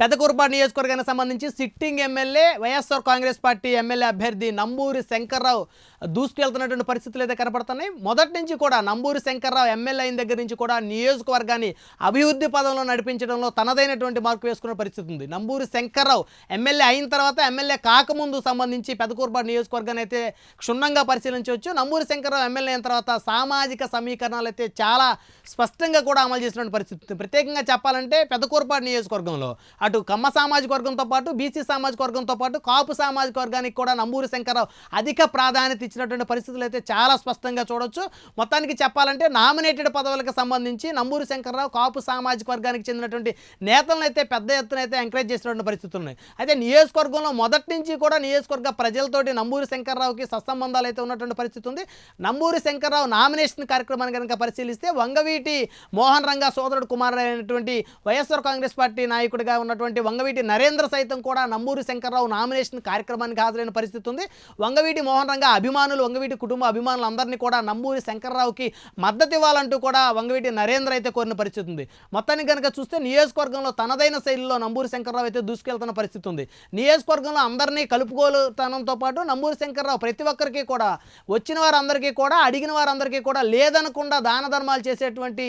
పెదకూరుపాడు నియోజకవర్గానికి సంబంధించి sitting MLA YSR Congress party MLA అభ్యర్థి నంబూరి శంకర్రావు దూసుకెళ్తున్నటువంటి పరిస్థితులు అయితే కనపడుతున్నాయి. మొదటి నుంచి కూడా నంబూరి శంకర్రావు ఎమ్మెల్యే అయిన దగ్గర నుంచి కూడా నియోజకవర్గాన్ని అభివృద్ధి పదంలో నడిపించడంలో తనదైనటువంటి మార్పు వేసుకున్న పరిస్థితి ఉంది. నంబూరి శంకర్రావు ఎమ్మెల్యే అయిన తర్వాత ఎమ్మెల్యే కాకముందు సంబంధించి పెదకూర్బాడు నియోజకవర్గాన్ని అయితే క్షుణ్ణంగా పరిశీలించవచ్చు. నంబూరి శంకర్రావు ఎమ్మెల్యే అయిన తర్వాత సామాజిక సమీకరణాలు అయితే చాలా స్పష్టంగా కూడా అమలు చేసినటువంటి పరిస్థితి ప్రత్యేకంగా చెప్పాలంటే పెదకూరుపాడు నియోజకవర్గంలో అటు కమ్మ సామాజిక వర్గంతో పాటు బీసీ సామాజిక వర్గంతో పాటు కాపు సామాజిక వర్గానికి కూడా నంబూరి శంకర్రావు అధిక ప్రాధాన్యత ఇచ్చినటువంటి పరిస్థితులు అయితే చాలా స్పష్టంగా చూడొచ్చు. మొత్తానికి చెప్పాలంటే నామినేటెడ్ పదవులకు సంబంధించి నంబూరి శంకర్రావు కాపు సామాజిక వర్గానికి చెందినటువంటి నేతలను అయితే పెద్ద ఎత్తున అయితే ఎంకరేజ్ చేసినటువంటి పరిస్థితులు ఉన్నాయి. అయితే నియోజకవర్గంలో మొదటి నుంచి కూడా నియోజకవర్గ ప్రజలతోటి నంబూరి శంకర్రావుకి సత్సంబంధాలు అయితే ఉన్నటువంటి పరిస్థితి ఉంది. నంబూరి శంకర్రావు నామినేషన్ కార్యక్రమాన్ని కనుక పరిశీలిస్తే వంగవీటి మోహన్ రంగా సోదరుడు కుమారుడు అయినటువంటి వైఎస్ఆర్ కాంగ్రెస్ పార్టీ నాయకుడిగా ఉన్నటువంటి వంగవీటి నరేంద్ర సైతం కూడా నంబూరి శంకర్రావు నామినేషన్ కార్యక్రమానికి హాజరైన పరిస్థితి ఉంది. వంగవీటి మోహన్ రంగా అభిమానులు వంగవీటి కుటుంబ అభిమానులు అందరినీ కూడా నంబూరి శంకర్రావుకి మద్దతు ఇవ్వాలంటూ కూడా వంగవీటి నరేంద్ర అయితే కోరిన పరిస్థితి ఉంది. మొత్తానికి కనుక చూస్తే నియోజకవర్గంలో తనదైన శైలిలో నంబూరి శంకర్రావు అయితే దూసుకెళ్తున్న పరిస్థితి ఉంది. నియోజకవర్గంలో అందరినీ కలుపుకోలుతనంతో పాటు నంబూరి శంకర్రావు ప్రతి ఒక్కరికి కూడా వచ్చిన వారందరికీ కూడా అడిగిన వారందరికీ కూడా లేదనకుండా దాన ధర్మాలు చేసేటువంటి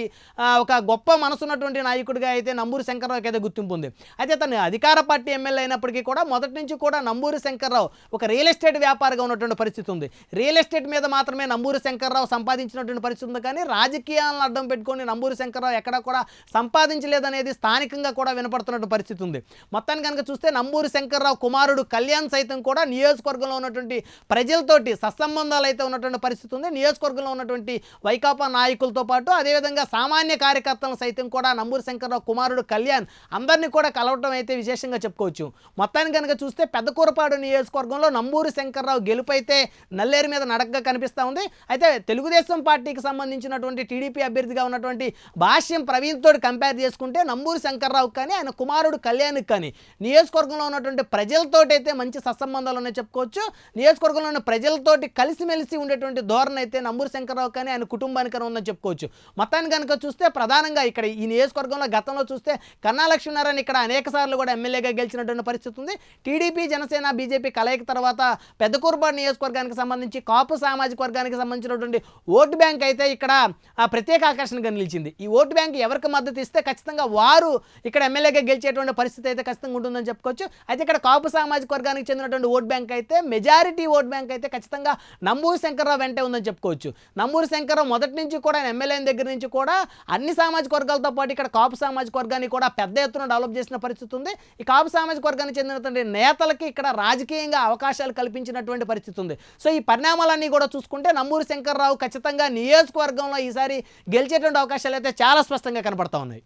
ఒక గొప్ప మనసున్నటువంటి నాయకుడిగా అయితే నంబూరి శంకర్రావుకి అయితే గుర్తింపు ఉంది. అయితే తను అధికార పార్టీ ఎమ్మెల్యే అయినప్పటికీ కూడా మొదటి నుంచి కూడా నంబూరి శంకర్రావు ఒక రియల్ ఎస్టేట్ వ్యాపారిగా ఉన్నటువంటి పరిస్థితి ఉంది. రియల్ ఎస్టేట్ మీద మాత్రమే నంబూరి శంకర్రావు సంపాదించినటువంటి పరిస్థితి ఉంది. కానీ రాజకీయాలను అడ్డం పెట్టుకొని నంబూరి శంకర్రావు ఎక్కడా కూడా సంపాదించలేదనేది స్థానికంగా కూడా వినపడుతున్నటువంటి పరిస్థితి ఉంది. మొత్తాన్ని కనుక చూస్తే నంబూరి శంకర్రావు కుమారుడు కళ్యాణ్ సైతం కూడా నియోజకవర్గంలో ఉన్నటువంటి ప్రజలతోటి సత్సంబంధాలు అయితే ఉన్నటువంటి పరిస్థితి ఉంది. నియోజకవర్గంలో ఉన్నటువంటి వైకాపా నాయకులతో పాటు అదేవిధంగా సామాన్య కార్యకర్తలను సైతం కూడా నంబూరి శంకర్రావు కుమారుడు కళ్యాణ్ అందరినీ కూడా కలవటం అయితే విశేషంగా చెప్పుకోవచ్చు. మొత్తాన్ని కనుక చూస్తే పెద్దకూరపాడు నియోజకవర్గంలో నంబూరి శంకర్రావు గెలుపైతే అయితే నల్లేరు మీద నడకగా కనిపిస్తూ ఉంది. అయితే తెలుగుదేశం పార్టీకి సంబంధించినటువంటి టీడీపీ అభ్యర్థిగా ఉన్నటువంటి భాష్యం ప్రవీణ్ తోటి కంపేర్ చేసుకుంటే నంబూరి శంకర్రావు కానీ ఆయన కుమారుడు కళ్యాణ్కి కానీ నియోజకవర్గంలో ఉన్నటువంటి ప్రజలతోటి అయితే మంచి సత్సంబంధాలు ఉన్నాయి చెప్పుకోవచ్చు. నియోజకవర్గంలో ఉన్న ప్రజలతోటి కలిసిమెలిసి ఉండేటువంటి ధోరణి అయితే నంబూరి శంకర్రావు కానీ ఆయన కుటుంబానికి ఉందని చెప్పుకోవచ్చు. మొత్తాన్ని కనుక చూస్తే ప్రధానంగా ఇక్కడ ఈ నియోజకవర్గంలో గతంలో చూస్తే కన్నా లక్ష్మీనారాయణ ఇక్కడ అనేక సార్లు కూడా ఎమ్మెల్యేగా గెలిచినటువంటి పరిస్థితి ఉంది. టీడీపీ జనసేన బీజేపీ కలయిక తర్వాత పెద్దకూరుపాడు నియోజకవర్గానికి సంబంధించి కాపు సామాజిక వర్గానికి సంబంధించినటువంటి ఓటు బ్యాంక్ అయితే ఇక్కడ ఆ ప్రత్యేక ఆకర్షణగా నిలిచింది. ఈ ఓటు బ్యాంక్ ఎవరికి మద్దతు ఇస్తే ఖచ్చితంగా వారు ఇక్కడ ఎమ్మెల్యేగా గెలిచేటువంటి పరిస్థితి అయితే ఖచ్చితంగా ఉంటుందని చెప్పుకోవచ్చు. అయితే ఇక్కడ కాపు సామాజిక వర్గానికి చెందినటువంటి ఓట్ బ్యాంక్ అయితే మెజారిటీ ఓట్ బ్యాంక్ అయితే ఖచ్చితంగా నంబూరి శంకర్రావు వెంటే ఉందని చెప్పుకోవచ్చు. నంబూరి శంకర్రావు మొదటి నుంచి కూడా ఎమ్మెల్యే దగ్గర నుంచి కూడా అన్ని సామాజిక వర్గాలతో పాటు ఇక్కడ కాపు సామాజిక వర్గాన్ని కూడా పెద్ద ఎత్తున డెవలప్ చేసిన పరిస్థితి ఉంది. ఈ కాపు సామాజిక వర్గానికి చెందినటువంటి నేతలకి ఇక్కడ రాజకీయంగా అవకాశాలు కల్పించినటువంటి పరిస్థితి ఉంది. సో ఈ పరిణామాలన్నీ కూడా చూసుకుంటే నమ్మూరి శంకర్రావు ఖచ్చితంగా నియోజకవర్గంలో ఈసారి గెలిచేటువంటి అవకాశాలు అయితే చాలా స్పష్టంగా కనబడతా ఉన్నాయి.